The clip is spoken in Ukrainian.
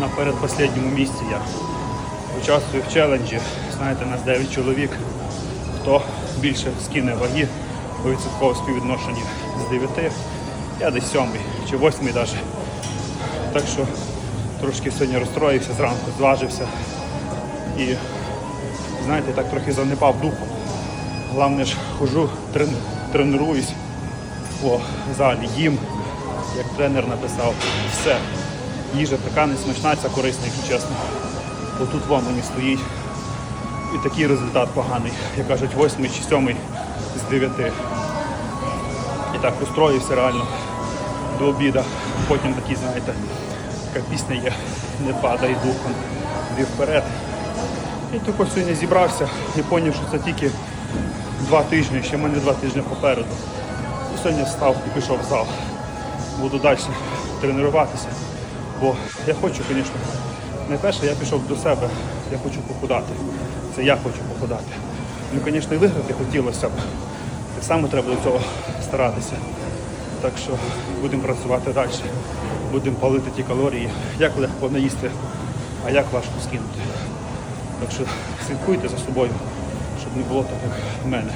на передпоследньому місці я. Участвую в челенджі. Знаєте, нас 9 чоловік. Хто більше скине ваги у відсотковому співвідношенні з 9, я десь 7 чи 8 навіть. Так що трошки сьогодні розстроївся зранку, зважився. І знаєте, так трохи занепав духом. Головне ж хожу, трен, тренуюсь по залі, їм, як тренер написав, все. Їжа така несмачна, ця корисна, якщо чесно. Бо тут вам мені стоїть. І такий результат поганий, як кажуть, восьмий чи сьомий з дев'яти. І так устроївся реально до обіду. Потім такі, знаєте, така пісня є, не падай духом, йди вперед. І тільки сьогодні зібрався і зрозумів, що це тільки два тижні, ще в мене два тижні попереду. І сьогодні встав і пішов в зал. Буду далі тренуватися. Бо я хочу, звісно, найперше я пішов до себе, я хочу похудати. Це я хочу похудати. Ну, звісно, і виграти хотілося б. Так само треба до цього старатися. Так що будемо працювати далі. Будемо палити ті калорії. Як легко наїсти, а як важко скинути. Так що слідкуйте за собою, щоб не було так, в мене.